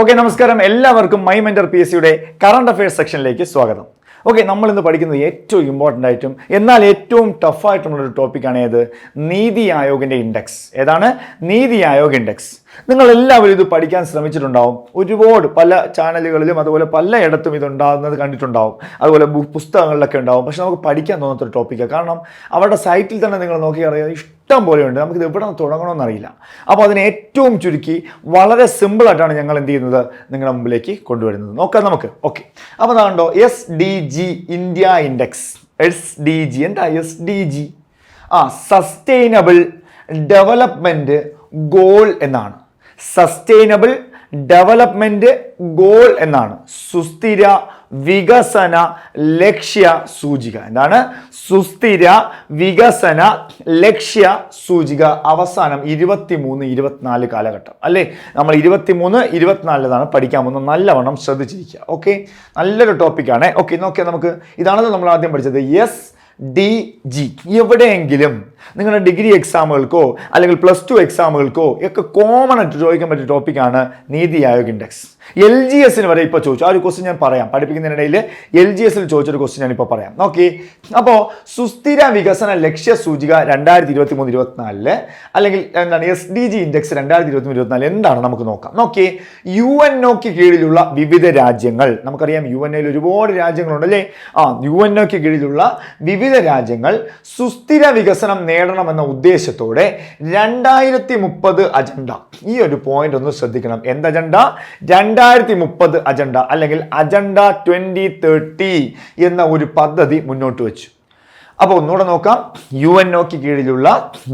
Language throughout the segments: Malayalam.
ഓക്കെ നമസ്കാരം. എല്ലാവർക്കും മൈ മെന്റർ പി എസ് സിയുടെ കറണ്ട് അഫയേഴ്സ് സെക്ഷനിലേക്ക് സ്വാഗതം. ഓക്കെ നമ്മൾ ഇന്ന് പഠിക്കുന്നത് ഏറ്റവും ഇമ്പോർട്ടന്റ് ആയിട്ടും എന്നാൽ ഏറ്റവും ടഫായിട്ടുള്ള ഒരു ടോപ്പിക്കാണ് ഏത്? നീതി ആയോഗിന്റെ ഇൻഡെക്സ് ഏതാണ്? നീതി ആയോഗ് ഇൻഡെക്സ് നിങ്ങൾ എല്ലാവരും ഇത് പഠിക്കാൻ ശ്രമിച്ചിട്ടുണ്ടാവും. ഒരുപാട് പല ചാനലുകളിലും അതുപോലെ പലയിടത്തും ഇത് ഉണ്ടാകുന്നത് കണ്ടിട്ടുണ്ടാവും. അതുപോലെ പുസ്തകങ്ങളിലൊക്കെ ഉണ്ടാവും. പക്ഷെ നമുക്ക് പഠിക്കാൻ തോന്നാത്തൊരു ടോപ്പിക്കാണ് കാരണം അവരുടെ സൈറ്റിൽ തന്നെ നിങ്ങൾ നോക്കി അറിയാം ഇഷ്ടം പോലെയുണ്ട് നമുക്കിത് എവിടെ നിന്ന് തുടങ്ങണമെന്നറിയില്ല അപ്പോൾ അതിനെ ഏറ്റവും ചുരുക്കി വളരെ സിമ്പിളായിട്ടാണ് ഞങ്ങൾ എന്ത് ചെയ്യുന്നത്? നിങ്ങളുടെ മുമ്പിലേക്ക് കൊണ്ടുവരുന്നത്. നോക്കാം നമുക്ക്. ഓക്കെ അപ്പോൾ അതാണ്ടോ S D G India index S D G എന്താ എസ് ഡി ജി ആ സസ്റ്റൈനബിൾ ഡെവലപ്മെന്റ് ഗോൾ എന്നാണ്. സസ്റ്റൈനബിൾ ഡെവലപ്മെന്റ് ഗോൾ എന്നാണ്. സുസ്ഥിര വികസന ലക്ഷ്യ സൂചിക. എന്താണ്? സുസ്ഥിര വികസന ലക്ഷ്യ സൂചിക അവസാനം ഇരുപത്തിമൂന്ന് ഇരുപത്തിനാല് കാലഘട്ടം. അല്ലേ? നമ്മൾ ഇരുപത്തിമൂന്ന് ഇരുപത്തിനാലിലാണ് പഠിക്കാൻ പോകുന്നത്. നല്ലവണ്ണം ശ്രദ്ധിച്ചിരിക്കുക. ഓക്കെ? നല്ലൊരു ടോപ്പിക്കാണ് ഓക്കെ നോക്കിയാൽ നമുക്ക്. ഇതാണല്ലോ നമ്മൾ ആദ്യം പഠിച്ചത്. എസ് ഡി ജി എവിടെയെങ്കിലും നിങ്ങളുടെ ഡിഗ്രി എക്സാമുകൾക്കോ അല്ലെങ്കിൽ പ്ലസ് ടു എക്സാമുകൾക്കോ ഒക്കെ കോമൺ ആയിട്ട് ചോദിക്കാൻ പറ്റിയ ടോപ്പിക്കാണ് NITI Aayog index L G എസിന് വരെ ഇപ്പോൾ ചോദിച്ചു. ആ ഒരു ക്വസ്റ്റ്യൻ ഞാൻ പറയാം. പഠിപ്പിക്കുന്നതിനിടയിൽ എൽ ജി എസിൽ ചോദിച്ചൊരു ക്വസ്റ്റ്യൻ ഞാൻ ഇപ്പോൾ പറയാം. നോക്കി. അപ്പോൾ സുസ്ഥിര വികസന ലക്ഷ്യ സൂചിക രണ്ടായിരത്തി ഇരുപത്തി മൂന്ന് ഇരുപത്തിനാലിൽ അല്ലെങ്കിൽ എന്താണ് എസ് ഡി ജി ഇൻഡെക്സ് രണ്ടായിരത്തി ഇരുപത്തി മൂന്ന് ഇരുപത്തിനാല് എന്താണ് നമുക്ക് നോക്കാം. നോക്കി. യു എൻ ഒക്ക് കീഴിലുള്ള വിവിധ രാജ്യങ്ങൾ. നമുക്കറിയാം യു എൻ എയിൽ ഒരുപാട് രാജ്യങ്ങളുണ്ട് അല്ലേ? ആ യു എൻ ഒക്ക് കീഴിലുള്ള വിവിധ രാജ്യങ്ങൾ സുസ്ഥിര വികസനം നേടണമെന്ന ഉദ്ദേശത്തോടെ രണ്ടായിരത്തി മുപ്പത് അജണ്ട. ഈ ഒരു പോയിന്റ് ഒന്ന് ശ്രദ്ധിക്കണം. എന്ത് അജണ്ട? രണ്ടായിരത്തി മുപ്പത് അജണ്ട അല്ലെങ്കിൽ അജണ്ട ട്വന്റി തേർട്ടി എന്ന ഒരു പദ്ധതി മുന്നോട്ട് വെച്ചു. അപ്പോൾ ഒന്നുകൂടെ നോക്കാം. യു എൻ ഒക്ക് കീഴിലുള്ള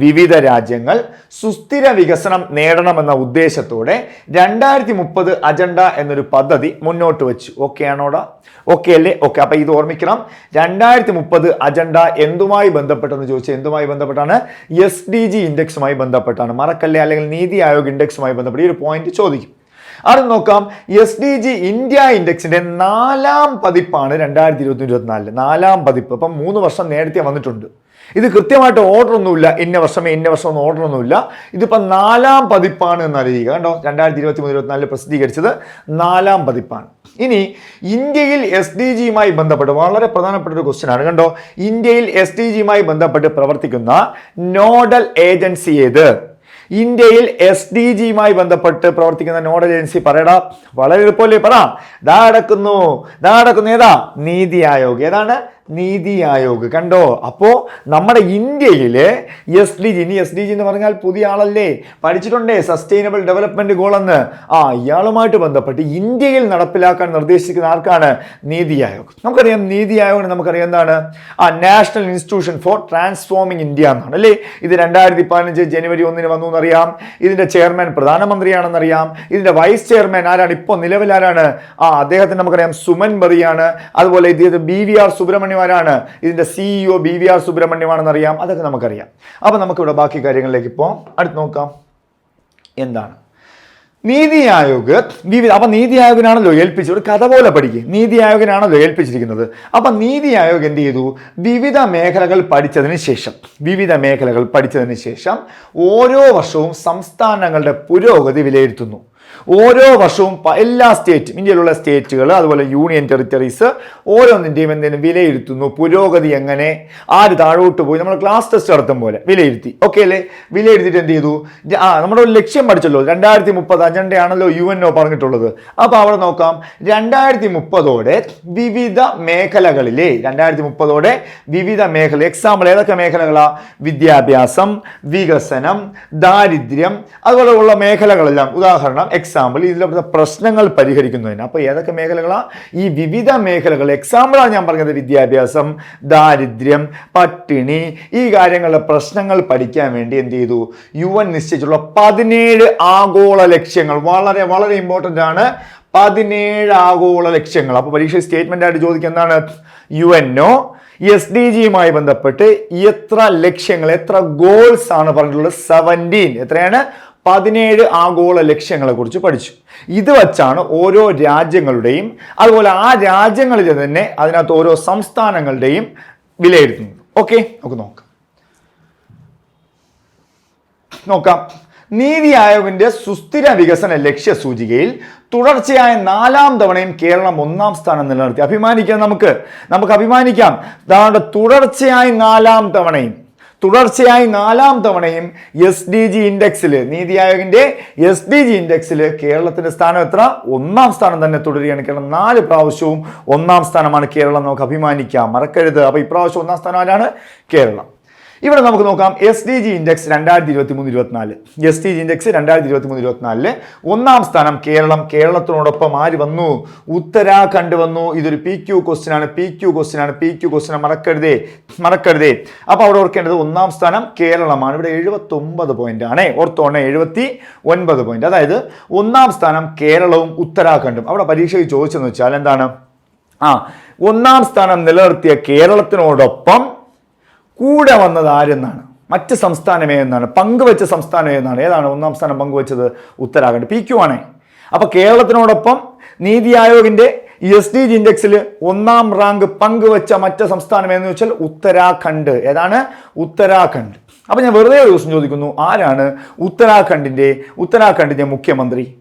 വിവിധ രാജ്യങ്ങൾ സുസ്ഥിര വികസനം നേടണമെന്ന ഉദ്ദേശത്തോടെ രണ്ടായിരത്തി മുപ്പത് അജണ്ട എന്നൊരു പദ്ധതി മുന്നോട്ട് വെച്ചു. ഓക്കെ ആണോടാ? ഓക്കെ അല്ലേ? ഓക്കെ അപ്പൊ ഇത് ഓർമ്മിക്കണം. രണ്ടായിരത്തി മുപ്പത് അജണ്ട എന്തുമായി ബന്ധപ്പെട്ടെന്ന് ചോദിച്ചാൽ എന്തുമായി ബന്ധപ്പെട്ടാണ്? എസ് ഡി ജി ഇൻഡെക്സുമായി ബന്ധപ്പെട്ടാണ്. മറക്കല്ലേ? അല്ലെങ്കിൽ നീതി ആയോഗ് ഇൻഡെക്സുമായി ബന്ധപ്പെട്ട് ഈ ഒരു പോയിന്റ് ചോദിക്കും. അത് നോക്കാം. എസ് ഡി ജി ഇന്ത്യ ഇൻഡെക്സിന്റെ നാലാം പതിപ്പാണ് രണ്ടായിരത്തി ഇരുപത്തി ഇരുപത്തിനാലിൽ നാലാം പതിപ്പ്. അപ്പം മൂന്ന് വർഷം നേരത്തെ വന്നിട്ടുണ്ട്. ഇത് കൃത്യമായിട്ട് ഓർഡർ ഒന്നുമില്ല. ഇന്ന വർഷമേ ഇന്ന വർഷം ഒന്നും ഓർഡർ ഒന്നുമില്ല. ഇതിപ്പം നാലാം പതിപ്പാണ് എന്ന് അറിയുക. കണ്ടോ? രണ്ടായിരത്തി ഇരുപത്തി മൂന്ന് ഇരുപത്തിനാലിൽ പ്രസിദ്ധീകരിച്ചത് നാലാം പതിപ്പാണ്. ഇനി ഇന്ത്യയിൽ എസ് ഡി ജിയുമായി ബന്ധപ്പെട്ട് വളരെ പ്രധാനപ്പെട്ട ഒരു ക്വസ്റ്റ്യൻ ആണ്. കണ്ടോ? ഇന്ത്യയിൽ എസ് ഡി ജിയുമായി ബന്ധപ്പെട്ട് പ്രവർത്തിക്കുന്ന നോഡൽ ഏജൻസി ഏത്? ഇന്ത്യയിൽ എസ് ഡി ജിയുമായി ബന്ധപ്പെട്ട് പ്രവർത്തിക്കുന്ന നോഡൽ ഏജൻസി പറയടാ വളരെ എളുപ്പമല്ലേ പറ. ദാ ഏതാ? നീതി ആയോഗ്. ഏതാണ്? നീതി ആയോഗ്. കണ്ടോ? അപ്പോ നമ്മുടെ ഇന്ത്യയിലെ എസ് ഡി ജി ഇനി എസ് ഡി ജി എന്ന് പറഞ്ഞാൽ പുതിയ ആളല്ലേ? പഠിച്ചിട്ടുണ്ടേ സസ്റ്റൈനബിൾ ഡെവലപ്മെന്റ് ഗോൾ എന്ന്. ആ ഇയാളുമായിട്ട് ബന്ധപ്പെട്ട് ഇന്ത്യയിൽ നടപ്പിലാക്കാൻ നിർദ്ദേശിക്കുന്ന ആർക്കാണ്? നീതി ആയോഗ്. നമുക്കറിയാം നീതി ആയോഗിന് നമുക്കറിയാം എന്താണ്? ആ national institution for transforming India എന്നാണ് അല്ലേ? ഇത് രണ്ടായിരത്തി പതിനഞ്ച് ജനുവരി ഒന്നിന് വന്നു എന്നറിയാം. ഇതിന്റെ ചെയർമാൻ പ്രധാനമന്ത്രിയാണെന്നറിയാം. ഇതിന്റെ വൈസ് ചെയർമാൻ ആരാണ്? ഇപ്പോൾ നിലവിൽ ആരാണ്? ആ അദ്ദേഹത്തിന് നമുക്കറിയാം സുമൻ ബറിയാണ്. അതുപോലെ ഇത് ബി വി ആർ സുബ്രഹ്മണ്യം ആരാണ് ഇതിന്റെ സിഇഒ ബി വി ആർ സുബ്രഹ്മണ്യമാണെന്ന് അറിയാം അതൊക്കെ നമുക്കറിയാം. അപ്പൊ നമുക്കിവിടെ ബാക്കി കാര്യങ്ങളിലേക്ക് പോകാം അടുത്ത് നോക്കാം. എന്താണ്? നീതി ആയോഗ് വിവിധ അപ്പൊ നീതി ആയോഗിനാണല്ലോ ഏൽപ്പിച്ചത്. ഒരു കഥ പോലെ പഠിക്കുക നീതി ആയോഗിനാണല്ലോ ഏൽപ്പിച്ചിരിക്കുന്നത്. അപ്പൊ നീതി ആയോഗ് എന്ത് ചെയ്തു? വിവിധ മേഖലകൾ പഠിച്ചതിന് ശേഷം വിവിധ മേഖലകൾ പഠിച്ചതിന് ശേഷം ഓരോ വർഷവും സംസ്ഥാനങ്ങളുടെ പുരോഗതി വിലയിരുത്തുന്നു. ഓരോ വർഷവും എല്ലാ സ്റ്റേറ്റും ഇന്ത്യയിലുള്ള സ്റ്റേറ്റുകൾ അതുപോലെ യൂണിയൻ ടെറിറ്ററീസ് ഓരോന്നിന്റെയും എന്തെങ്കിലും വിലയിരുത്തുന്നു. പുരോഗതി എങ്ങനെ? ആര് താഴോട്ട് പോയി? നമ്മൾ ക്ലാസ് ടെസ്റ്റ് നടത്തും പോലെ വിലയിരുത്തി. ഓക്കെ അല്ലേ? വിലയിരുത്തിയിട്ട് എന്ത് ചെയ്തു? ആ നമ്മുടെ ഒരു ലക്ഷ്യം പഠിച്ചല്ലോ. രണ്ടായിരത്തി മുപ്പത് അജണ്ടയാണല്ലോ യു എൻ ഒ പറഞ്ഞിട്ടുള്ളത്. അപ്പോൾ അവിടെ നോക്കാം. രണ്ടായിരത്തി മുപ്പതോടെ വിവിധ മേഖലകളിലെ രണ്ടായിരത്തി മുപ്പതോടെ വിവിധ മേഖല എക്സാമ്പിൾ ഏതൊക്കെ മേഖലകളാണ് വിദ്യാഭ്യാസം വികസനം ദാരിദ്ര്യം അതുപോലെ ഉള്ള മേഖലകളെല്ലാം. ഉദാഹരണം എക്സാമ്പിൾ ഇതിലെ പ്രശ്നങ്ങൾ പരിഹരിക്കുന്നതിന്. അപ്പോൾ ഏതൊക്കെ മേഖലകളാണ് ഈ വിവിധ മേഖലകൾ. എക്സാമ്പിളാണ് ഞാൻ പറഞ്ഞത് വിദ്യാഭ്യാസം ദാരിദ്ര്യം പട്ടിണി ഈ കാര്യങ്ങളുടെ പ്രശ്നങ്ങൾ പഠിക്കാൻ വേണ്ടി എന്ത് ചെയ്തു? യു എൻ നിശ്ചയിച്ചുള്ള പതിനേഴ് ആഗോള ലക്ഷ്യങ്ങൾ. വളരെ വളരെ ഇമ്പോർട്ടന്റ് ആണ്. പതിനേഴ് ആഗോള ലക്ഷ്യങ്ങൾ. അപ്പോൾ പരീക്ഷ സ്റ്റേറ്റ്മെന്റ് ആയിട്ട് ചോദിക്കുക എന്താണ്? യു ഒ എസ് ഡി ജിയുമായി ബന്ധപ്പെട്ട് എത്ര ലക്ഷ്യങ്ങൾ എത്ര ഗോൾസ് ആണ് പറഞ്ഞിട്ടുള്ളത്? സെവന്റീൻ എത്രയാണ്? പതിനേഴ് ആഗോള ലക്ഷ്യങ്ങളെ കുറിച്ച് പഠിച്ചു. ഇത് വച്ചാണ് ഓരോ രാജ്യങ്ങളുടെയും അതുപോലെ ആ രാജ്യങ്ങളിൽ തന്നെ അതിനകത്ത് ഓരോ സംസ്ഥാനങ്ങളുടെയും വിലയിരുത്തുന്നത്. ഓക്കെ നമുക്ക് നോക്കാം. നോക്കാം. നീതി ആയോഗിന്റെ സുസ്ഥിര വികസന ലക്ഷ്യ സൂചികയിൽ തുടർച്ചയായ നാലാം തവണയും കേരളം ഒന്നാം സ്ഥാനം നിലനിർത്തി. അഭിമാനിക്കാം നമുക്ക്. നമുക്ക് അഭിമാനിക്കാം. തുടർച്ചയായി നാലാം തവണയും തുടർച്ചയായി നാലാം തവണയും എസ് ഡി ജി ഇൻഡെക്സിൽ നീതി ആയോഗിന്റെ എസ് ഡി ജി ഇൻഡെക്സിൽ കേരളത്തിന്റെ സ്ഥാനം എത്ര? ഒന്നാം സ്ഥാനം തന്നെ തുടരുകയാണ് കേരളം. നാല് പ്രാവശ്യവും ഒന്നാം സ്ഥാനമാണ് കേരളം. നമുക്ക് അഭിമാനിക്കാം. മറക്കരുത്. അപ്പൊ ഇപ്രാവശ്യം ഒന്നാം സ്ഥാനം ആരാണ്? കേരളം. ഇവിടെ നമുക്ക് നോക്കാം എസ് ഡി ജി ഇൻഡെക്സ് രണ്ടായിരത്തി ഇരുപത്തി മൂന്ന് ഇരുപത്തിനാല്. എസ് ഡി ജി ഇൻഡെക്സ് രണ്ടായിരത്തി ഇരുപത്തി മൂന്ന് ഇരുപത്തിനാലിൽ ഒന്നാം സ്ഥാനം കേരളം. കേരളത്തിനോടൊപ്പം ആര് വന്നു? ഉത്തരാഖണ്ഡ് വന്നു. ഇതൊരു പി ക്യു ക്വസ്റ്റ്യൻ ആണ്. പി ക്യു ക്വസ്റ്റ്യൻ ആണ്. പി ക്യു ക്വസ്റ്റ്യൻ മറക്കരുതേ. മറക്കരുതേ. അപ്പൊ അവിടെ ഓർക്കേണ്ടത് ഒന്നാം സ്ഥാനം കേരളമാണ്. ഇവിടെ എഴുപത്തി ഒമ്പത് പോയിന്റ് ആണ്. ഓർത്തോണേ എഴുപത്തി ഒൻപത് പോയിന്റ് അതായത് ഒന്നാം സ്ഥാനം കേരളവും ഉത്തരാഖണ്ഡും. അവിടെ പരീക്ഷയ്ക്ക് ചോദിച്ചെന്ന് വെച്ചാൽ എന്താണ്? ആ ഒന്നാം സ്ഥാനം നിലനിർത്തിയ കേരളത്തിനോടൊപ്പം കൂടെ വന്നത് ആരെന്നാണ്? മറ്റ് സംസ്ഥാനമേ എന്നാണ്. പങ്കുവെച്ച സംസ്ഥാനമേ എന്നാണ്. ഏതാണ് ഒന്നാം സ്ഥാനം പങ്കുവെച്ചത്? ഉത്തരാഖണ്ഡ്. പി ക്യു ആണേ. അപ്പോൾ കേരളത്തിനോടൊപ്പം നീതി ആയോഗിന്റെ എസ് ഡി ജി ഇൻഡെക്സിൽ ഒന്നാം റാങ്ക് പങ്കുവെച്ച മറ്റ് സംസ്ഥാനം എന്ന് വെച്ചാൽ ഉത്തരാഖണ്ഡ്. ഏതാണ്? ഉത്തരാഖണ്ഡ്. അപ്പോൾ ഞാൻ വെറുതെ ദിവസം ചോദിക്കുന്നു ആരാണ് ഉത്തരാഖണ്ഡിന്റെ ഉത്തരാഖണ്ഡിന്റെ മുഖ്യമന്ത്രി?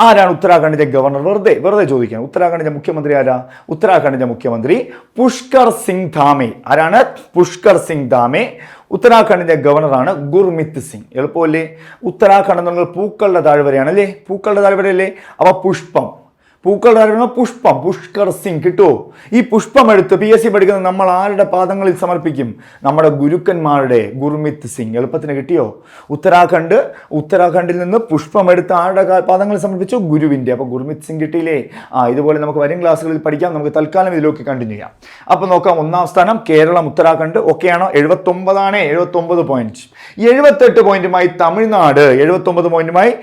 ആരാണ് ഉത്തരാഖണ്ഡിന്റെ ഗവർണർ? വെറുതെ വെറുതെ ചോദിക്കാൻ ഉത്തരാഖണ്ഡിന്റെ മുഖ്യമന്ത്രി ആരാ? ഉത്തരാഖണ്ഡിന്റെ മുഖ്യമന്ത്രി പുഷ്കർ സിംഗ് ധാമെ. ആരാണ്? പുഷ്കർ സിംഗ് ധാമെ. ഉത്തരാഖണ്ഡിന്റെ ഗവർണറാണ് ഗുർമിത് സിംഗ്. എളുപ്പമല്ലേ? ഉത്തരാഖണ്ഡ് എന്നുള്ളത് പൂക്കളുടെ താഴ്വരയാണ് അല്ലേ പൂക്കളുടെ താഴ്വരയല്ലേ? അവ പുഷ്പം. പൂക്കളുടെ താഴ്വര പുഷ്പം പുഷ്കർ സിംഗ് കിട്ടുമോ ഈ പുഷ്പം എടുത്ത് പി എസ് സി പഠിക്കുന്ന നമ്മൾ ആരുടെ പാദങ്ങളിൽ സമർപ്പിക്കും? നമ്മുടെ ഗുരുക്കന്മാരുടെ ഗുർമിത് സിംഗ്. എളുപ്പത്തിന് കിട്ടിയോ? ഉത്തരാഖണ്ഡ് ഉത്തരാഖണ്ഡിൽ നിന്ന് പുഷ്പം എടുത്ത് ആരുടെ പാദങ്ങളിൽ സമർപ്പിച്ചു? ഗുരുവിന്റെ. അപ്പോൾ ഗുർമിത് സിംഗ് കിട്ടിയില്ലേ? ആ ഇതുപോലെ നമുക്ക് വരും ക്ലാസ്സുകളിൽ പഠിക്കാം. നമുക്ക് തൽക്കാലം ഇതിലേക്ക് കണ്ടിന്യൂ ചെയ്യാം. അപ്പോൾ നോക്കാം ഒന്നാം സ്ഥാനം കേരളം ഉത്തരാഖണ്ഡ്. ഒക്കെയാണോ എഴുപത്തൊമ്പതാണ്. എഴുപത്തൊമ്പത് എഴുപത്തി പോയിന്റ് എഴുപത്തെട്ട് പോയിന്റുമായി തമിഴ്നാട്. എഴുപത്തൊമ്പത് പോയിന്റുമായി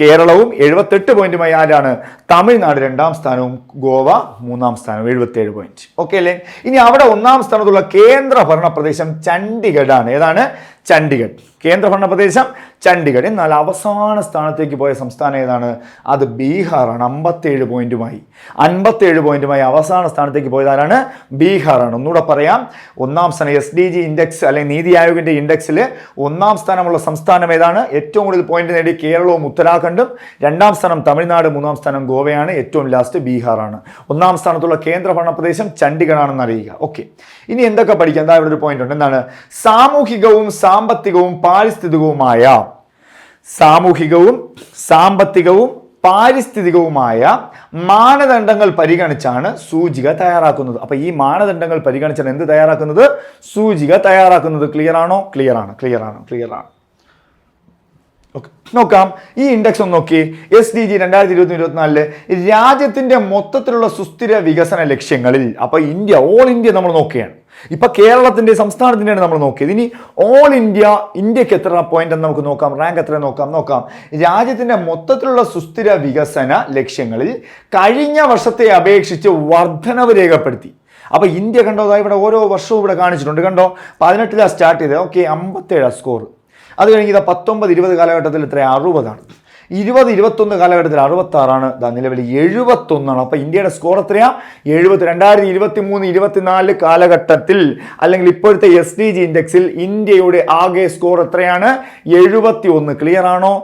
കേരളവും എഴുപത്തെട്ട് പോയിന്റുമായി ആരാണ്? തമിഴ്നാട് രണ്ടാം സ്ഥാനവും ഗോവ മൂന്നാം സ്ഥാനവും എഴുപത്തേഴ് പോയിന്റ് ഓക്കെ അല്ലേ? ഇനി അവിടെ ഒന്നാം സ്ഥാനത്തുള്ള കേന്ദ്ര ഭരണ പ്രദേശം ചണ്ഡീഗഡ് ആണ് ഏതാണ്? ചണ്ഡീഗഡ്. കേന്ദ്ര ഭരണ പ്രദേശം ചണ്ഡീഗഡ്. എന്നാൽ അവസാന സ്ഥാനത്തേക്ക് പോയ സംസ്ഥാനം ഏതാണ്? അത് ബീഹാറാണ്. അമ്പത്തേഴ് പോയിന്റുമായി. അൻപത്തേഴ് പോയിന്റുമായി അവസാന സ്ഥാനത്തേക്ക് പോയത് ആരാണ്? ബീഹാറാണ്. ഒന്നുകൂടെ പറയാം. ഒന്നാം സ്ഥാനം എസ് ഡി ജി ഇൻഡെക്സ് അല്ലെങ്കിൽ നീതി ആയോഗിന്റെ ഇൻഡെക്സിൽ ഒന്നാം സ്ഥാനമുള്ള സംസ്ഥാനം ഏതാണ്? ഏറ്റവും കൂടുതൽ പോയിന്റ് നേടി കേരളവും ഉത്തരാഖണ്ഡും. രണ്ടാം സ്ഥാനം തമിഴ്നാട് മൂന്നാം സ്ഥാനം ഗോവയാണ്. ഏറ്റവും ലാസ്റ്റ് ബീഹാറാണ്. ഒന്നാം സ്ഥാനത്തുള്ള കേന്ദ്രഭരണ പ്രദേശം ചണ്ഡീഗഡ് ആണെന്ന് അറിയുക. ഓക്കെ. ഇനി എന്തൊക്കെ പഠിക്കാം? എന്താ ഇവിടെ ഒരു പോയിന്റ് ഉണ്ട്. എന്താണ്? സാമൂഹികവും സാമ്പത്തികവും പാരിസ്ഥിതികവുമായ സാമൂഹികവും സാമ്പത്തികവും പാരിസ്ഥിതികവുമായ മാനദണ്ഡങ്ങൾ പരിഗണിച്ചാണ് സൂചിക തയ്യാറാക്കുന്നത്. അപ്പോൾ ഈ മാനദണ്ഡങ്ങൾ പരിഗണിച്ചാണ് എന്ത് തയ്യാറാക്കുന്നത്? സൂചിക തയ്യാറാക്കുന്നത്. ക്ലിയർ ആണോ? ക്ലിയർ ആണ്. ക്ലിയർ ആണ്. ക്ലിയർ ആണ്. നോക്കാം. ഈ ഇൻഡെക്സ് ഒന്ന് നോക്കി. എസ് ഡി ജി രണ്ടായിരത്തി ഇരുപത്തി ഇരുപത്തിനാലിൽ രാജ്യത്തിന്റെ മൊത്തത്തിലുള്ള സുസ്ഥിര വികസന ലക്ഷ്യങ്ങളിൽ അപ്പോൾ ഇന്ത്യ ഓൾ ഇന്ത്യ നമ്മൾ നോക്കുകയാണ്. ഇപ്പൊ കേരളത്തിന്റെ സംസ്ഥാനത്തിന്റെയാണ് നമ്മൾ നോക്കിയത്. ഇനി ഓൾ ഇന്ത്യ ഇന്ത്യയ്ക്ക് എത്ര പോയിന്റ് എന്ന് നമുക്ക് നോക്കാം? റാങ്ക് എത്ര നോക്കാം? നോക്കാം. രാജ്യത്തിന്റെ മൊത്തത്തിലുള്ള സുസ്ഥിര വികസന ലക്ഷ്യങ്ങളിൽ കഴിഞ്ഞ വർഷത്തെ അപേക്ഷിച്ച് വർധനവ് രേഖപ്പെടുത്തി. അപ്പൊ ഇന്ത്യ കണ്ടോ? അതായത് ഇവിടെ ഓരോ വർഷവും ഇവിടെ കാണിച്ചിട്ടുണ്ട്. കണ്ടോ? പതിനെട്ടിലാണ് സ്റ്റാർട്ട് ചെയ്തത്. ഓക്കെ അമ്പത്തേഴാണ് സ്കോർ അത് കഴിഞ്ഞ് ഇതാ പത്തൊമ്പത് ഇരുപത് കാലഘട്ടത്തിൽ ഇത്ര അറുപതാണ്. ഇരുപത് ഇരുപത്തൊന്ന് കാലഘട്ടത്തിൽ അറുപത്തി ആറാണ് നിലവിൽ എഴുപത്തൊന്നാണ്. അപ്പോൾ ഇന്ത്യയുടെ സ്കോർ എത്രയാ? എഴുപത്തി രണ്ടായിരത്തി ഇരുപത്തി മൂന്ന് ഇരുപത്തിനാല് കാലഘട്ടത്തിൽ അല്ലെങ്കിൽ ഇപ്പോഴത്തെ എസ് ഡി ജി ഇൻഡെക്സിൽ ഇന്ത്യയുടെ ആകെ സ്കോർ എത്രയാണ്? എഴുപത്തി ഒന്ന് ക്ലിയർ ആണോ?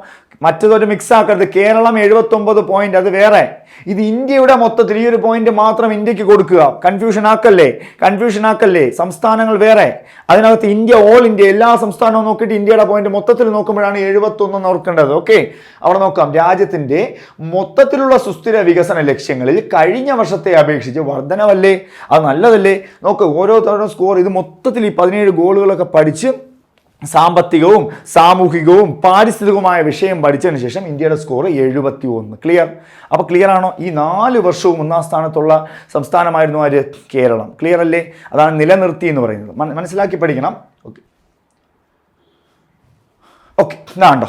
മറ്റതൊരു മിക്സ് ആക്കരുത് കേരളം എഴുപത്തി ഒമ്പത് പോയിന്റ് അത് വേറെ. ഇത് ഇന്ത്യയുടെ മൊത്തത്തിൽ ഈ ഒരു പോയിന്റ് മാത്രം ഇന്ത്യയ്ക്ക് കൊടുക്കുക. കൺഫ്യൂഷൻ ആക്കല്ലേ? കൺഫ്യൂഷൻ ആക്കല്ലേ? സംസ്ഥാനങ്ങൾ വേറെ. അതിനകത്ത് ഇന്ത്യ ഓൾ ഇന്ത്യ എല്ലാ സംസ്ഥാനവും നോക്കിയിട്ട് ഇന്ത്യയുടെ പോയിന്റ് മൊത്തത്തിൽ നോക്കുമ്പോഴാണ് എഴുപത്തി ഒന്ന് ഓർക്കേണ്ടത്. ഓക്കെ അവിടെ നോക്കാം. രാജ്യത്തിന്റെ മൊത്തത്തിലുള്ള സുസ്ഥിര വികസന ലക്ഷ്യങ്ങളിൽ കഴിഞ്ഞ വർഷത്തെ അപേക്ഷിച്ച് വർധനവല്ലേ? അത് നല്ലതല്ലേ? നോക്ക് ഓരോ തവണ സ്കോർ ഇത് മൊത്തത്തിൽ ഈ പതിനേഴ് ഗോളുകളൊക്കെ പഠിച്ച് സാമ്പത്തികവും സാമൂഹികവും പാരിസ്ഥിതികവുമായ വിഷയം പഠിച്ചതിന് ശേഷം ഇന്ത്യയുടെ സ്കോർ എഴുപത്തി ഒന്ന് ക്ലിയർ അപ്പോൾ ക്ലിയർ ആണോ? ഈ നാല് വർഷവും ഒന്നാം സ്ഥാനത്തുള്ള സംസ്ഥാനമായിരുന്നു ആര്? കേരളം. ക്ലിയർ അല്ലേ? അതാണ് നിലനിർത്തി എന്ന് പറയുന്നത്. മനസ്സിലാക്കി പഠിക്കണം. ഓക്കെ ഓക്കെ ഇതാണ്ടോ?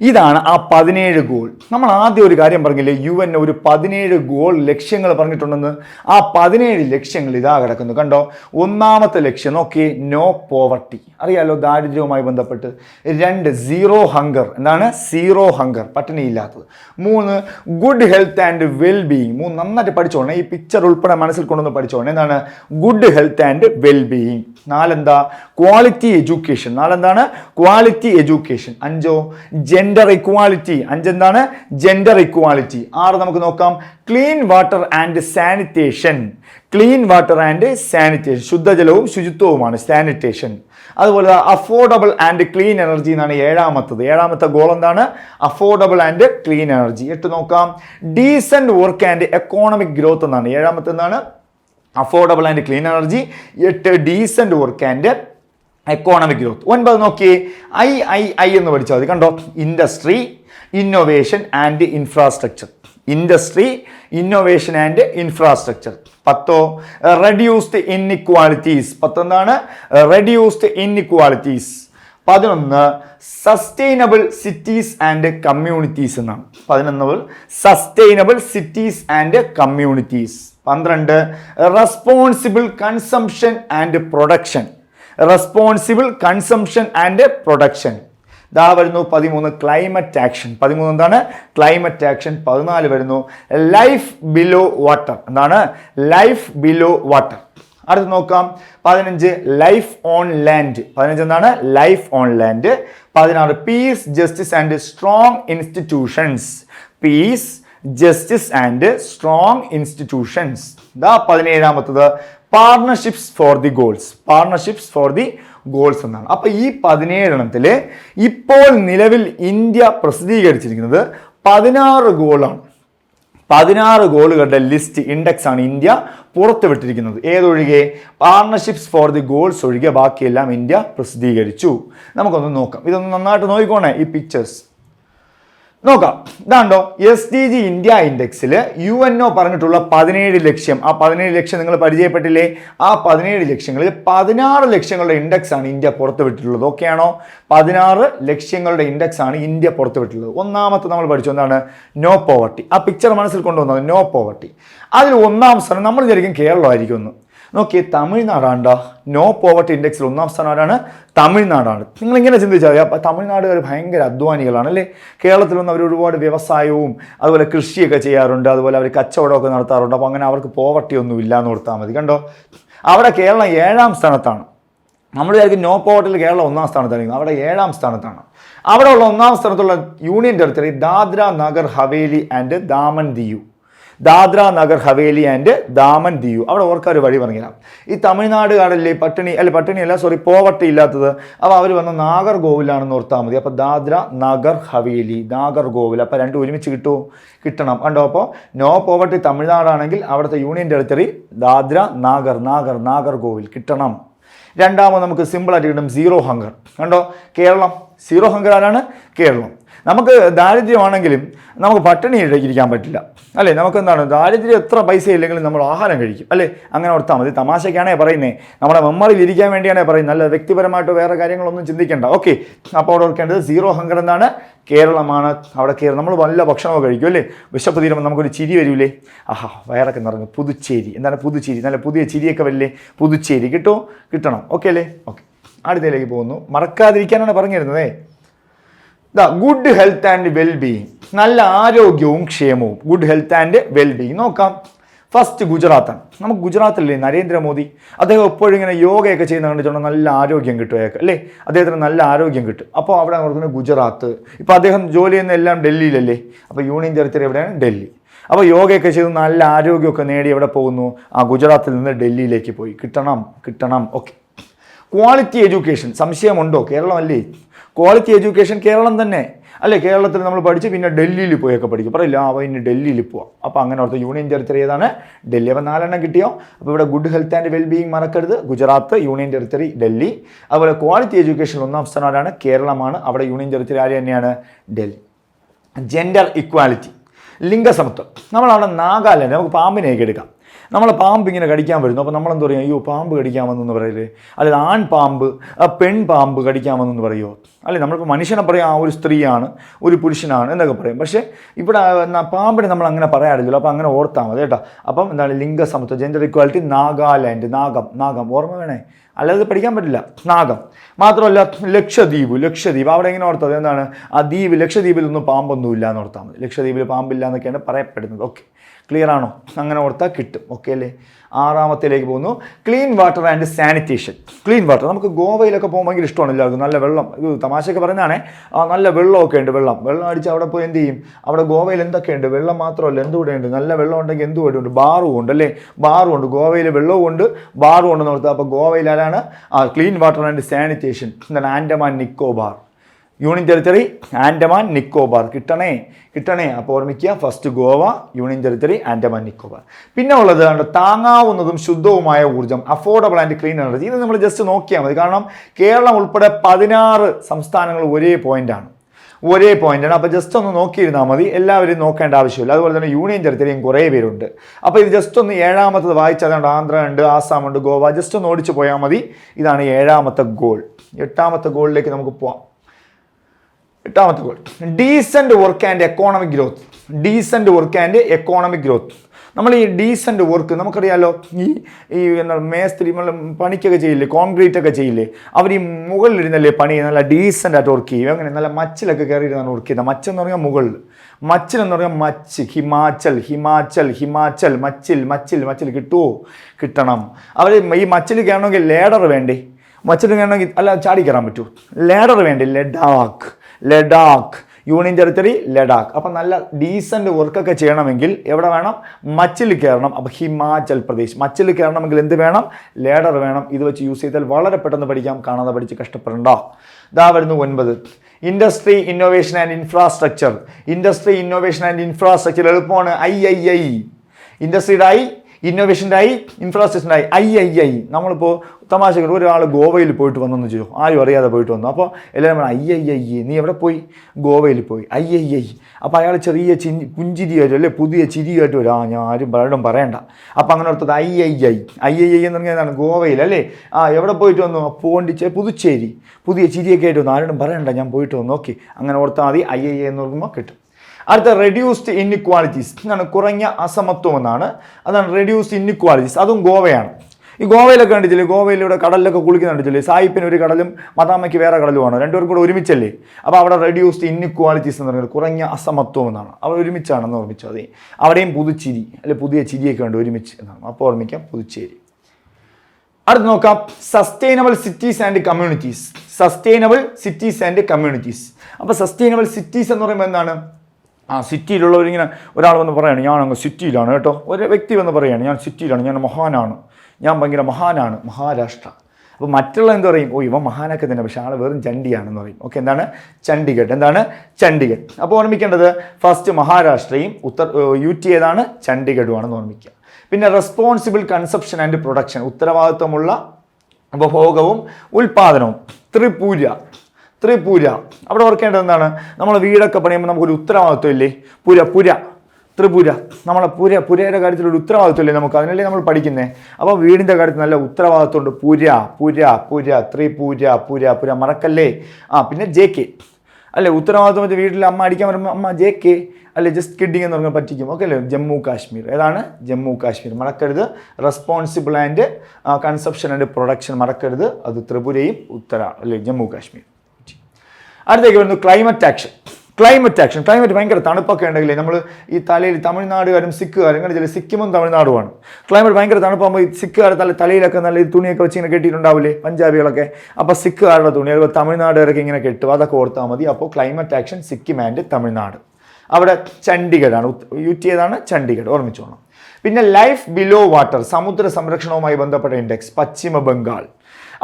ഇതാണ് ആ പതിനേഴ് ഗോൾ. നമ്മൾ ആദ്യം ഒരു കാര്യം പറഞ്ഞില്ലേ യു എൻ ഒരു പതിനേഴ് ഗോൾ ലക്ഷ്യങ്ങൾ പറഞ്ഞിട്ടുണ്ടെന്ന്? ആ പതിനേഴ് ലക്ഷ്യങ്ങൾ ഇതാ കിടക്കുന്നു. കണ്ടോ? ഒന്നാമത്തെ ലക്ഷ്യം നോക്കി നോ പോവർട്ടി അറിയാലോ ദാരിദ്ര്യവുമായി ബന്ധപ്പെട്ട്. രണ്ട് സീറോ ഹങ്കർ എന്താണ്? സീറോ ഹങ്കർ പട്ടിണിയില്ലാത്തത്. മൂന്ന് good health and well being മൂന്ന് നന്നായിട്ട് പഠിച്ചോണേ ഈ പിക്ചർ ഉൾപ്പെടെ മനസ്സിൽ കൊണ്ടുവന്ന് പഠിച്ചോണേ എന്താണ്? Good health and well being നാലെന്താ? Quality education നാലെന്താണ്? ക്വാളിറ്റി എഡ്യൂക്കേഷൻ അഞ്ചോ ജെൻഡർ ഇക്വാളിറ്റി അഞ്ചെന്താണ്? ജെൻഡർ ഇക്വാളിറ്റി ആറ് നമുക്ക് നോക്കാം. Clean water and sanitation clean water and sanitation ശുദ്ധജലവും ശുചിത്വവുമാണ് സാനിറ്റേഷൻ അതുപോലെ അഫോർഡബിൾ ആൻഡ് ക്ലീൻ എനർജി എന്നാണ് ഏഴാമത്തത്. ഏഴാമത്തെ ഗോൾ എന്താണ്? അഫോർഡബിൾ ആൻഡ് ക്ലീൻ എനർജി എട്ട് നോക്കാം. Decent work and economic growth എന്നാണ്. ഏഴാമത്തെ എന്താണ്? അഫോർഡബിൾ ആൻഡ് ക്ലീൻ എനർജി എട്ട് decent work and economic growth ഒൻപത് നോക്കി ഐ ഐ ഐ എന്ന് പഠിച്ചാൽ മതി. കണ്ടോ? Industry innovation and infrastructure industry innovation and infrastructure പത്തോ? റെഡ്യൂസ്ഡ് ഇൻഇക്വാളിറ്റീസ് പത്തൊന്നാണ്? റെഡ്യൂസ്ഡ് ഇൻഇക്വാളിറ്റീസ് പതിനൊന്ന് സസ്റ്റൈനബിൾ സിറ്റീസ് ആൻഡ് കമ്മ്യൂണിറ്റീസ് എന്നാണ്. പതിനൊന്ന് സസ്റ്റൈനബിൾ സിറ്റീസ് ആൻഡ് കമ്മ്യൂണിറ്റീസ് പന്ത്രണ്ട് responsible consumption and production responsible consumption and production ഇതാ വരുന്നു പതിമൂന്ന് ക്ലൈമറ്റ് ആക്ഷൻ പതിമൂന്ന് എന്താണ്? ക്ലൈമറ്റ് ആക്ഷൻ പതിനാല് വരുന്നു ലൈഫ് ബിലോ വാട്ടർ എന്താണ്? ലൈഫ് ബിലോ വാട്ടർ അടുത്ത് നോക്കാം. പതിനഞ്ച് ലൈഫ് ഓൺ ലാൻഡ് പതിനഞ്ച് എന്താണ്? ലൈഫ് ഓൺ ലാൻഡ് പതിനാറ് peace justice and strong institutions peace justice and strong institutions ഇതാ പതിനേഴാമത്തത് partnerships for the goals partnerships for the goals എന്നാണ്. അപ്പൊ ഈ പതിനേഴെണ്ണത്തിൽ ഇപ്പോൾ നിലവിൽ ഇന്ത്യ പ്രസിദ്ധീകരിച്ചിരിക്കുന്നത് പതിനാറ് ഗോളാണ്. പതിനാറ് ഗോളുകളുടെ ലിസ്റ്റ് ഇൻഡെക്സ് ആണ് ഇന്ത്യ പുറത്തുവിട്ടിരിക്കുന്നത്. ഏതൊഴികെ? പാർട്ണർഷിപ്സ് ഫോർ ദി ഗോൾസ് ഒഴികെ ബാക്കിയെല്ലാം ഇന്ത്യ പ്രസിദ്ധീകരിച്ചു. നമുക്കൊന്ന് നോക്കാം. ഇതൊന്ന് നന്നായിട്ട് നോക്കിക്കോണേ. ഈ പിക്ചേഴ്സ് നോക്കാം. ഇതാണ്ടോ എസ് ടി ജി ഇന്ത്യ ഇൻഡെക്സിൽ യു എൻ ഒ പറഞ്ഞിട്ടുള്ള പതിനേഴ് ലക്ഷ്യം. ആ പതിനേഴ് ലക്ഷ്യം നിങ്ങൾ പരിചയപ്പെട്ടില്ലേ? ആ പതിനേഴ് ലക്ഷ്യങ്ങളിൽ പതിനാറ് ലക്ഷ്യങ്ങളുടെ ഇൻഡെക്സ് ആണ് ഇന്ത്യ പുറത്തുവിട്ടിട്ടുള്ളത്. ഓക്കെയാണോ? പതിനാറ് ലക്ഷ്യങ്ങളുടെ ഇൻഡെക്സ് ആണ് ഇന്ത്യ പുറത്തുവിട്ടിട്ടുള്ളത്. ഒന്നാമത്തെ നമ്മൾ പഠിച്ചു എന്താണ്? നോ പോവർട്ടി ആ പിക്ചർ മനസ്സിൽ കൊണ്ടുവന്നത് നോ പോവർട്ടി അതിൽ ഒന്നാം സ്ഥാനം നമ്മൾ വിചാരിക്കും കേരളമായിരിക്കും ഒന്ന് നോക്കിയേ തമിഴ്നാടാണ്ടോ. നോ പോവർട്ടി ഇൻഡെക്സിൽ ഒന്നാം സ്ഥാനം ആരാണ്? തമിഴ്നാടാണ്. നിങ്ങൾ ഇങ്ങനെ ചിന്തിച്ചാൽ അപ്പോൾ തമിഴ്നാടുകാർ ഭയങ്കര അധ്വാനികളാണ് അല്ലേ കേരളത്തിൽ നിന്ന് അവർ ഒരുപാട് വ്യവസായവും അതുപോലെ കൃഷിയൊക്കെ ചെയ്യാറുണ്ട് അതുപോലെ അവർ കച്ചവടമൊക്കെ നടത്താറുണ്ട്. അപ്പോൾ അങ്ങനെ അവർക്ക് പോവർട്ടി ഒന്നും ഇല്ല എന്ന് കൊടുത്താൽ മതി. കണ്ടോ? അവിടെ കേരളം ഏഴാം സ്ഥാനത്താണ്. നമ്മൾ വിചാരിക്കും നോ പോവർട്ടിൽ കേരളം ഒന്നാം സ്ഥാനത്തായിരിക്കും. അവിടെ ഏഴാം സ്ഥാനത്താണ്. അവിടെ ഉള്ള ഒന്നാം സ്ഥാനത്തുള്ള union territory Dadra Nagar Haveli and Daman Diu. Dadra Nagar Haveli and Daman Diu. അവിടെ ഓർക്കാൻ ഒരു വഴി പറഞ്ഞുതരാം. ഈ തമിഴ്നാടുകാരല്ലേ പട്ടിണി അല്ല പട്ടിണി അല്ല സോറി പോവർട്ടി ഇല്ലാത്തത്. അപ്പോൾ അവർ വന്ന നാഗർകോവിലാണെന്ന് ഓർത്താൽ മതി. അപ്പോൾ ദാദ്ര നഗർ ഹവേലി നാഗർകോവിൽ. അപ്പോൾ രണ്ടും ഒരുമിച്ച് കിട്ടുമോ കിട്ടണം. കണ്ടോ? അപ്പോൾ നോ പോവർട്ടി തമിഴ്നാടാണെങ്കിൽ അവിടുത്തെ യൂണിയൻ ടെറിട്ടറി ദാദ്ര നാഗർ നാഗർ നാഗർകോവിൽ കിട്ടണം. രണ്ടാമത് നമുക്ക് സിമ്പിളായിട്ട് കിട്ടും സീറോ ഹങ്കർ കണ്ടോ? കേരളം. സീറോ ഹങ്കർ ആരാണ്? കേരളം. നമുക്ക് ദാരിദ്ര്യമാണെങ്കിലും നമുക്ക് പട്ടിണി ഇരിക്കാൻ പറ്റില്ല. അല്ലേ? നമുക്ക് എന്താണ് ദാരിദ്ര്യം എത്ര പൈസ ഇല്ലെങ്കിലും നമ്മൾ ആഹാരം കഴിക്കും. അല്ലേ? അങ്ങനെ ഓർത്താൽ മതി. തമാശയ്ക്കാണേ പറയുന്നത് നമ്മുടെ മെമ്മറിയിൽ ഇരിക്കാൻ വേണ്ടിയാണേ പറയുന്നത്. അല്ല വ്യക്തിപരമായിട്ട് വേറെ കാര്യങ്ങളൊന്നും ചിന്തിക്കേണ്ട. ഓക്കെ. അപ്പോൾ അവിടെ ഓർക്കേണ്ടത് സീറോ ഹങ്കർ എന്താണ്? കേരളമാണ്. അവിടെ കേരളം നമ്മൾ നല്ല ഭക്ഷണമൊക്കെ കഴിക്കും അല്ലേ? വിശപ്പ് തീരുമ്പോൾ നമുക്കൊരു ചിരി വരൂലേ? ആഹാ വയറൊക്കെ നിറഞ്ഞു പുതുച്ചേരി. എന്താണ് പുതുച്ചേരി? നല്ല പുതിയ ചിരിയൊക്കെ വരില്ലേ? പുതുച്ചേരി. കിട്ടുമോ കിട്ടണം. ഓക്കെ അല്ലേ? ഓക്കെ. അടുത്തതിലേക്ക് പോകുന്നു. മറക്കാതിരിക്കാനാണ് പറഞ്ഞിരുന്നതേ. The good health and wellbeing നല്ല ആരോഗ്യവും ക്ഷേമവും. ഗുഡ് ഹെൽത്ത് ആൻഡ് വെൽബീയിങ് നോക്കാം. ഫസ്റ്റ് ഗുജറാത്താണ്. നമുക്ക് ഗുജറാത്തിലല്ലേ നരേന്ദ്രമോദി? അദ്ദേഹം എപ്പോഴും ഇങ്ങനെ യോഗയൊക്കെ ചെയ്യുന്ന കണ്ടിട്ടുണ്ട്? നല്ല ആരോഗ്യം കിട്ടും അയാൾക്ക് അല്ലേ? അദ്ദേഹത്തിന് നല്ല ആരോഗ്യം കിട്ടും. അപ്പോൾ അവിടെ നോക്കുന്നത് ഗുജറാത്ത്. ഇപ്പോൾ അദ്ദേഹം ജോലി ചെയ്യുന്ന എല്ലാം ഡൽഹിയിലല്ലേ? അപ്പോൾ യൂണിയൻ ടെറിട്ടറി എവിടെയാണ്? ഡൽഹി. അപ്പോൾ യോഗയൊക്കെ ചെയ്ത് നല്ല ആരോഗ്യമൊക്കെ നേടി എവിടെ പോകുന്നു? ആ ഗുജറാത്തിൽ നിന്ന് ഡൽഹിയിലേക്ക് പോയി. കിട്ടണം കിട്ടണം. ഓക്കെ ക്വാളിറ്റി എഡ്യൂക്കേഷൻ സംശയമുണ്ടോ? കേരളമല്ലേ? ക്വാളിറ്റി എഡ്യൂക്കേഷൻ കേരളം തന്നെ. അല്ലേ? കേരളത്തിൽ നമ്മൾ പഠിച്ച് പിന്നെ ഡൽഹിയിൽ പോയൊക്കെ പഠിക്കും. പറയില്ല? അവ ഇനി ഡൽഹിയിൽ പോവാം. അപ്പോൾ അങ്ങനെ ഓർത്ത് യൂണിയൻ ടെറിറ്ററി ഏതാണ്? ഡൽഹി അപ്പോൾ നാലെണ്ണം കിട്ടിയോ? അപ്പോൾ ഇവിടെ ഗുഡ് ഹെൽത്ത് ആൻഡ് വെൽബീയിങ് മറക്കരുത്. Gujarat union territory Delhi. അതുപോലെ ക്വാളിറ്റി എഡ്യൂക്കേഷൻ ഒന്നാം സ്ഥാനമാണ് കേരളമാണ്. അവിടെ യൂണിയൻ ടെറിറ്ററി ആര് തന്നെയാണ്? ഡൽഹി. ജെൻഡർ ഇക്വാലിറ്റി ലിംഗസമത്വം. നമ്മളവിടെ നാഗാലാൻഡ് നമുക്ക് പാമ്പിനെയൊക്കെ എടുക്കാം. നമ്മളെ പാമ്പ് ഇങ്ങനെ കടിക്കാൻ വരുന്നു. അപ്പോൾ നമ്മളെന്ത് പറയും? അയ്യോ പാമ്പ് കടിക്കാൻ വന്നെന്ന് പറയല്ലേ അല്ലെങ്കിൽ ആൺ പാമ്പ് പെൺ പാമ്പ് കടിക്കാൻ വന്നെന്ന് പറയുമോ അല്ലെ നമ്മളിപ്പോൾ മനുഷ്യനെ പറയാം ആ ഒരു സ്ത്രീയാണ് ഒരു പുരുഷനാണ് എന്നൊക്കെ പറയും. പക്ഷേ ഇവിടെ പാമ്പിനെ നമ്മൾ അങ്ങനെ പറയാറില്ലല്ലോ. അപ്പോൾ അങ്ങനെ ഓർത്താൽ മതി കേട്ടോ. അപ്പം എന്താണ് ലിംഗസമത്വം ജെൻഡർ ഇക്വാലിറ്റി നാഗാലാൻഡ് നാഗം നാഗം ഓർമ്മ വേണേ? അല്ലാതെ പഠിക്കാൻ പറ്റില്ല. നാഗം. മാത്രമല്ല ലക്ഷദ്വീപ് ലക്ഷദ്വീപ്. അവിടെ എങ്ങനെ ഓർത്തത്? എന്താണ് ആ ദ്വീപ് ലക്ഷദ്വീപിലൊന്നും പാമ്പൊന്നും ഇല്ല എന്ന് ഓർത്താൽ മതി. ലക്ഷദ്വീപിൽ പാമ്പില്ല എന്നൊക്കെയാണ് പറയപ്പെടുന്നത്. ഓക്കെ. ക്ലിയർ ആണോ? അങ്ങനെ ഓർത്താൽ കിട്ടും. ഓക്കെ അല്ലേ? ആറാമത്തേലേക്ക് പോകുന്നു. Clean water and sanitation clean water നമുക്ക് ഗോവയിലൊക്കെ പോകുമ്പോൾ ഭയങ്കര ഇഷ്ടമാണ് എല്ലാവർക്കും. നല്ല വെള്ളം. ഇത് തമാശയൊക്കെ പറയുന്നതാണേ. നല്ല വെള്ളമൊക്കെ ഉണ്ട് വെള്ളം. വെള്ളം അടിച്ച് അവിടെ പോയി എന്ത് ചെയ്യും? അവിടെ ഗോവയിൽ എന്തൊക്കെയുണ്ട് വെള്ളം മാത്രമല്ല. എന്തുകൂടെ ഉണ്ട്. നല്ല വെള്ളം ഉണ്ടെങ്കിൽ എന്തുകൂടെ ഉണ്ട്. ബാറും ഉണ്ട് അല്ലേ? ബാറും ഉണ്ട്. ഗോവയിൽ വെള്ളവും ഉണ്ട്. ബാറും ഉണ്ടെന്ന് ഓർത്താൽ അപ്പോൾ ഗോവയിൽ ആരാണ്? ക്ലീൻ വാട്ടർ ആൻഡ് സാനിറ്റേഷൻ എന്താണ്? Andaman Nicobar. Union territory Andaman Nicobar. കിട്ടണേ കിട്ടണേ. അപ്പോൾ ഓർമ്മിക്കുക first Goa union territory Andaman Nicobar. പിന്നെ ഉള്ളത് താങ്ങാവുന്നതും ശുദ്ധവുമായ ഊർജം അഫോർഡബിൾ ആൻഡ് ക്ലീൻ എനർജി ഇത് നമ്മൾ ജസ്റ്റ് നോക്കിയാൽ മതി. കാരണം കേരളം ഉൾപ്പെടെ പതിനാറ് സംസ്ഥാനങ്ങൾ ഒരേ പോയിന്റാണ് ഒരേ പോയിന്റാണ് അപ്പോൾ ജസ്റ്റ് ഒന്ന് നോക്കിയിരുന്നാൽ മതി. എല്ലാവരും നോക്കേണ്ട ആവശ്യമില്ല. അതുപോലെ തന്നെ യൂണിയൻ ചരിത്രയും കുറേ പേരുണ്ട്. അപ്പോൾ ഇത് ജസ്റ്റ് ഒന്ന് ഏഴാമത്തത് വായിച്ചതുകൊണ്ട് ആന്ധ്ര ഉണ്ട് ആസാം ഉണ്ട് ഗോവ. ജസ്റ്റ് ഒന്ന് ഓടിച്ചു പോയാൽ മതി. ഇതാണ് ഏഴാമത്തെ ഗോൾ എട്ടാമത്തെ ഗോളിലേക്ക് നമുക്ക് പോവാം. എട്ടാമത്തെ goal decent work and economic growth decent work and economic growth നമ്മൾ ഈ ഡീസന്റ് വർക്ക് നമുക്കറിയാലോ ഈ ഈ എന്താ മേസ്ത്രി പണിക്കൊക്കെ ചെയ്യില്ലേ കോൺക്രീറ്റ് ഒക്കെ ചെയ്യില്ലേ അവർ ഈ മുകളിലിരുന്നല്ലേ പണി നല്ല ഡീസന്റ് വർക്ക് ചെയ്യും. അങ്ങനെ നല്ല മച്ചിലൊക്കെ കയറിയിരുന്നാണ് വർക്ക് ചെയ്യുന്നത്. മച്ചെന്ന് പറഞ്ഞാൽ മുകളിൽ മച്ചിൽ എന്ന് പറഞ്ഞാൽ മച്ച് ഹിമാചൽ ഹിമാചൽ ഹിമാചൽ മച്ചിൽ മച്ചിൽ മച്ചിൽ കിട്ടുമോ കിട്ടണം. അവർ ഈ മച്ചിൽ കയറണമെങ്കിൽ ലേഡർ വേണ്ടേ? മച്ചിൽ കയറണമെങ്കിൽ അല്ല ചാടി കയറാൻ പറ്റുമോ? ലേഡർ വേണ്ടേ? Ladakh. Ladakh union territory Ladakh. അപ്പം നല്ല ഡീസന്റ് വർക്കൊക്കെ ചെയ്യണമെങ്കിൽ എവിടെ വേണം? മച്ചിൽ കയറണം. അപ്പോൾ ഹിമാചൽ പ്രദേശ്. മച്ചിൽ കയറണമെങ്കിൽ എന്ത് വേണം? ലേഡർ വേണം. ഇത് വെച്ച് യൂസ് ചെയ്താൽ വളരെ പെട്ടെന്ന് പഠിക്കാം. കാണാതെ പഠിച്ച് കഷ്ടപ്പെടണ്ട. ഇതാ വരുന്നു ഒൻപത്. Industry innovation and infrastructure industry innovation and infrastructure എളുപ്പമാണ്. I I I. ഇൻഡസ്ട്രിയുടെ ഐ ഇന്നോവേഷന്റെ ആയി ഇൻഫ്രാസ്ട്രക്ചറിന്റെ ഐ ഐ. ഐ നമ്മളിപ്പോൾ തമാശകൾ ഒരാൾ ഗോവയിൽ പോയിട്ട് വന്നെന്ന് ചോദിച്ചു. ആരും അറിയാതെ പോയിട്ട് വന്നു. അപ്പോൾ എല്ലാവരും ഐ ഐ ഐ നീ എവിടെ പോയി? ഗോവയിൽ പോയി. I I I. അപ്പോൾ അയാൾ ചെറിയ ചി പുഞ്ചിരിയായിട്ട് അല്ലേ പുതിയ ചിരിയായിട്ട് വരും. ആ ഞാൻ ആരും പലരും പറയണ്ട. അപ്പോൾ അങ്ങനെ ഓർത്തത് I I I. I I I എന്ന് പറഞ്ഞാൽ ഗോവയിൽ അല്ലേ? ആ എവിടെ പോയിട്ട് വന്നു? പോണ്ടിച്ചേ പുതുച്ചേരി. പുതിയ ചിരിയൊക്കെ ആയിട്ട് വന്നു. ആരോടും പറയണ്ട ഞാൻ പോയിട്ട് വന്നു. ഓക്കെ. അങ്ങനെ ഓർത്താൽ മതി. ഐ ഐ എന്ന് ഓർക്കുമ്പോൾ കിട്ടും. അടുത്ത റെഡ്യൂസ്ഡ് ഇന്നിക്വാളിറ്റീസ് എന്നാണ് കുറഞ്ഞ അസമത്വം എന്നാണ് അതാണ് റെഡ്യൂസ്ഡ് ഇന്നിക്വാളിറ്റീസ് അതും ഗോവയാണ്. ഈ ഗോവയിലൊക്കെ കണ്ടിട്ടില്ലേ? ഗോവയിലൂടെ കടലിലൊക്കെ കുളിക്കുന്ന കണ്ടിട്ടില്ലേ? സായിപ്പിന് ഒരു കടലും മതാമയ്ക്ക് വേറെ കടലുമാണ്. രണ്ടുപേരും കൂടെ ഒരുമിച്ചല്ലേ? അപ്പോൾ അവിടെ റെഡ്യൂസ്ഡ് ഇന്നിക്വാളിറ്റീസ് എന്ന് പറയുന്നത് കുറഞ്ഞ അസമത്വം എന്നാണ് അവർ ഒരുമിച്ചാണെന്ന് ഓർമ്മിച്ചു അതെ? അവിടെയും പുതുച്ചിരി അല്ലെ പുതിയ ചിരിയൊക്കെ ഉണ്ട് ഒരുമിച്ച് എന്നാണ്. അപ്പോൾ ഓർമ്മിക്കാം പുതുച്ചേരി. അടുത്ത് നോക്കാം. Sustainable cities and communities sustainable cities and communities അപ്പോൾ സസ്റ്റൈനബിൾ സിറ്റീസ് എന്ന് പറയുമ്പോൾ എന്താണ്? ആ സിറ്റിയിലുള്ളവരിങ്ങനെ ഒരാൾ വന്ന് പറയാണ് ഞാൻ അങ്ങ് സിറ്റിയിലാണ് കേട്ടോ. ഒരു വ്യക്തി വന്ന് പറയാണ് ഞാൻ സിറ്റിയിലാണ് ഞാൻ മഹാനാണ്. ഞാൻ ഭയങ്കര മഹാനാണ് മഹാരാഷ്ട്ര. അപ്പോൾ മറ്റുള്ള എന്ത് പറയും? ഓ ഇവ മഹാനൊക്കെ തന്നെ പക്ഷേ ആൾ വെറും ചണ്ഡിയാണെന്ന് പറയും. ഓക്കെ എന്താണ്? ചണ്ഡിഗഡ്. എന്താണ്? ചണ്ഡിഗഡ്. അപ്പോൾ ഓർമ്മിക്കേണ്ടത് ഫസ്റ്റ് മഹാരാഷ്ട്രയും ഉത്തർ യു ടി ഏതാണ്? ചണ്ഡിഗഡുമാണെന്ന് ഓർമ്മിക്കുക. പിന്നെ റെസ്പോൺസിബിൾ കൺസപ്ഷൻ ആൻഡ് പ്രൊഡക്ഷൻ ഉത്തരവാദിത്വമുള്ള ഉപഭോഗവും ഉൽപാദനവും. ത്രിപുര. ത്രിപുര. അവിടെ ഓർക്കേണ്ടത് എന്താണ്? നമ്മൾ വീടൊക്കെ പണിയുമ്പോൾ നമുക്കൊരു ഉത്തരവാദിത്വം ഇല്ലേ പുര പുര. ത്രിപുര. നമ്മളെ പുര പുരയുടെ കാര്യത്തിൽ ഒരു ഉത്തരവാദിത്വം ഇല്ലേ നമുക്ക്? അതിനല്ലേ നമ്മൾ പഠിക്കുന്നത് അപ്പോൾ വീടിന്റെ കാര്യത്തിൽ നല്ല ഉത്തരവാദിത്വമുണ്ട്. പുര പുര പുര ത്രിപുര പുര പുര. മറക്കല്ലേ? ആ പിന്നെ ജെ കെ. അല്ലേ ഉത്തരവാദിത്വം വെച്ച് വീട്ടിൽ അമ്മ അടിക്കാൻ വരുമ്പോൾ അമ്മ ജെ കെ അല്ലെ ജസ്റ്റ് കിഡിങ് എന്ന് പറഞ്ഞാൽ പറ്റിക്കും. ഓക്കെ അല്ലേ? ജമ്മു കാശ്മീർ. ഏതാണ്? ജമ്മു കാശ്മീർ. മറക്കരുത്. Responsible and consumption and production മറക്കരുത്. അത് ത്രിപുരയും ഉത്തര അല്ലെ ജമ്മു കാശ്മീർ. അടുത്തേക്ക് വരുന്നു climate action climate action climate ഭയങ്കര തണുപ്പൊക്കെ ഉണ്ടെങ്കിലേ നമ്മൾ ഈ തലയിൽ തമിഴ്നാടുകാരും സിക്കുകാരും ഇങ്ങനെ ചില സിക്കിമും തമിഴ്നാടുമാണ്. ക്ലൈമറ്റ് ഭയങ്കര തണുപ്പാകുമ്പോൾ ഈ സിക്കുകാരുടെ തല തലയിലൊക്കെ നല്ല തുണിയൊക്കെ വെച്ച് ഇങ്ങനെ കെട്ടിയിട്ടുണ്ടാവില്ലേ? പഞ്ചാബികളൊക്കെ. അപ്പോൾ സിക്കുകാരുടെ തുണി അതുപോലെ തമിഴ്നാടുകാരൊക്കെ ഇങ്ങനെ കെട്ടും. അതൊക്കെ ഓർത്താൽ മതി. അപ്പോൾ climate action Sikkim and Tamil Nadu. അവിടെ ചണ്ഡീഗഡാണ്. യു ടി ഏതാണ്? ചണ്ഡീഗഡ്. ഓർമ്മിച്ചോണം. പിന്നെ ലൈഫ് ബിലോ വാട്ടർ സമുദ്ര സംരക്ഷണവുമായി ബന്ധപ്പെട്ട ഇൻഡെക്സ് പശ്ചിമ ബംഗാൾ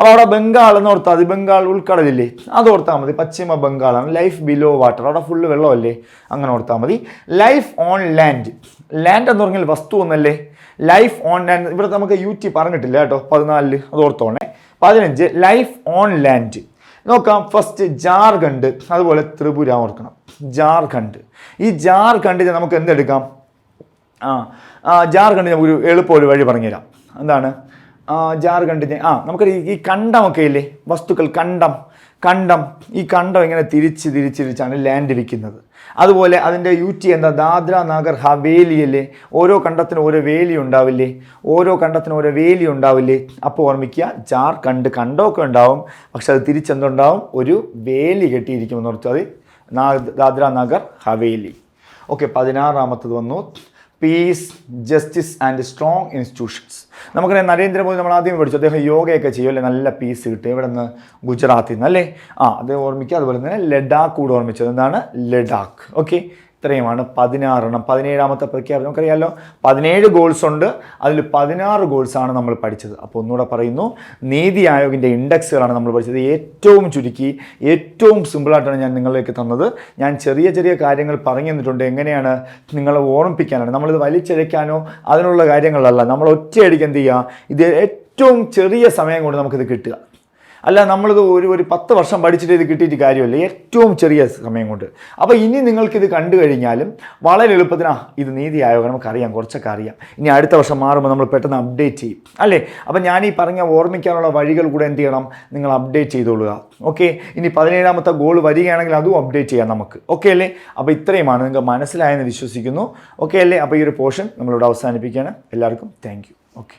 അപ്പോൾ അവിടെ ബംഗാൾ എന്ന് ഓർത്താൽ മതി. ബംഗാൾ ഉൾക്കടലില്ലേ? അത് ഓർത്താൽ മതി. പശ്ചിമ ബംഗാളാണ്. ലൈഫ് ബിലോ വാട്ടർ അവിടെ ഫുള്ള് വെള്ളമല്ലേ? അങ്ങനെ ഓർത്താൽ മതി. ലൈഫ് ഓൺ ലാൻഡ് ലാൻഡ് എന്ന് പറഞ്ഞാൽ വസ്തു ഒന്നല്ലേ ലൈഫ് ഓൺ ലാൻഡ് ഇവിടെ നമുക്ക് യു ടി പറഞ്ഞിട്ടില്ല കേട്ടോ. പതിനാലിൽ. അത് ഓർത്തോണേ. പതിനഞ്ച്. ലൈഫ് ഓൺ ലാൻഡ് നോക്കാം. ഫസ്റ്റ് ജാർഖണ്ഡ്. അതുപോലെ ത്രിപുര ഓർക്കണം. ജാർഖണ്ഡ്. ഈ ജാർഖണ്ഡിൽ നമുക്ക് എന്തെടുക്കാം? ആ ജാർഖണ്ഡിന് നമുക്കൊരു എളുപ്പം വഴി പറഞ്ഞുതരാം. എന്താണ്? ജാർഖണ്ഡിന് ആ നമുക്ക് ഈ- കണ്ടമൊക്കെ ഇല്ലേ? വസ്തുക്കൾ കണ്ടം. കണ്ടം ഈ കണ്ടം ഇങ്ങനെ തിരിച്ച് തിരിച്ചിരിച്ചാണ് ലാൻഡ് ഇരിക്കുന്നത് അതുപോലെ അതിന്റെ യു ടി എന്താ? ദാദ്ര നഗർ ഹവേലി അല്ലേ ഓരോ കണ്ടത്തിനും ഓരോ വേലി ഉണ്ടാവില്ലേ? ഓരോ കണ്ടത്തിനും ഓരോ വേലി ഉണ്ടാവില്ലേ? അപ്പോൾ ഓർമ്മിക്കുക ജാർഖണ്ഡ് കണ്ടമൊക്കെ ഉണ്ടാവും. പക്ഷെ അത് തിരിച്ചെന്തുണ്ടാവും? ഒരു വേലി കെട്ടിയിരിക്കുമെന്ന് ഓർത്തു അത് ദാദ്ര നാഗർ ഹവേലി. ഓക്കെ പതിനാറാമത്തത് വന്നു. Peace justice and strong institutions നമുക്കറിയാം നരേന്ദ്രമോദി നമ്മൾ ആദ്യം പഠിച്ചു. അദ്ദേഹം യോഗയൊക്കെ ചെയ്യും അല്ലേ? നല്ല പീസ് കിട്ടും. ഇവിടെ നിന്ന് ഗുജറാത്തിൽ നിന്ന് അല്ലേ? ആ അത് ഓർമ്മിക്കുക. അതുപോലെ തന്നെ ലഡാക്ക് കൂടെ ഓർമ്മിച്ചത് എന്താണ്? ലഡാക്ക്. ഓക്കെ ഇത്രയുമാണ് പതിനാറെണ്ണം. പതിനേഴാമത്തെ പ്രഖ്യാപനം. നമുക്കറിയാമല്ലോ പതിനേഴ് ഗോൾസ് ഉണ്ട്. അതിൽ പതിനാറ് ഗോൾസാണ് നമ്മൾ പഠിച്ചത്. അപ്പോൾ ഒന്നുകൂടെ പറയുന്നു നീതി ആയോഗിന്റെ ഇൻഡെക്സുകളാണ് നമ്മൾ പഠിച്ചത്. ഏറ്റവും ചുരുക്കി ഏറ്റവും സിമ്പിളായിട്ടാണ് ഞാൻ നിങ്ങളിലേക്ക് തന്നത്. ഞാൻ ചെറിയ ചെറിയ കാര്യങ്ങൾ പറഞ്ഞു തന്നിട്ടുണ്ട്. എങ്ങനെയാണ് നിങ്ങളെ ഓർമ്മിപ്പിക്കാനാണ്? നമ്മളിത് വലിച്ചഴയ്ക്കാനോ അതിനുള്ള കാര്യങ്ങളല്ല. നമ്മൾ ഒറ്റയടിക്ക് എന്ത് ചെയ്യുക? ഇത് ഏറ്റവും ചെറിയ സമയം കൊണ്ട് നമുക്കിത് കിട്ടുക. അല്ല നമ്മളിത് ഒരു ഒരു പത്ത് വർഷം പഠിച്ചിട്ട് ഇത് കിട്ടിയിട്ട് കാര്യമല്ല. ഏറ്റവും ചെറിയ സമയം കൊണ്ട്. അപ്പോൾ ഇനി നിങ്ങൾക്കിത് കണ്ടു കഴിഞ്ഞാലും വളരെ എളുപ്പത്തിനാ ഇത് നീതി ആയോഗം നമുക്കറിയാം കുറച്ചൊക്കെ അറിയാം. ഇനി അടുത്ത വർഷം മാറുമ്പോൾ നമ്മൾ പെട്ടെന്ന് അപ്ഡേറ്റ് ചെയ്യും അല്ലേ? അപ്പോൾ ഞാൻ ഈ പറഞ്ഞ ഓർമ്മിക്കാനുള്ള വഴികൾ കൂടെ എന്ത് ചെയ്യണം? നിങ്ങൾ അപ്ഡേറ്റ് ചെയ്തോളുക ഓക്കെ ഇനി പതിനേഴാമത്തെ ഗോൾ വരികയാണെങ്കിൽ അതും അപ്ഡേറ്റ് ചെയ്യാം നമുക്ക് ഓക്കെ അല്ലേ? അപ്പോൾ ഇത്രയുമാണ് നിങ്ങൾക്ക് മനസ്സിലായെന്ന് വിശ്വസിക്കുന്നു ഓക്കെ അല്ലേ? അപ്പോൾ ഈ ഒരു പോർഷൻ നമ്മളിവിടെ അവസാനിപ്പിക്കുകയാണ്. എല്ലാവർക്കും താങ്ക് യു ഓക്കെ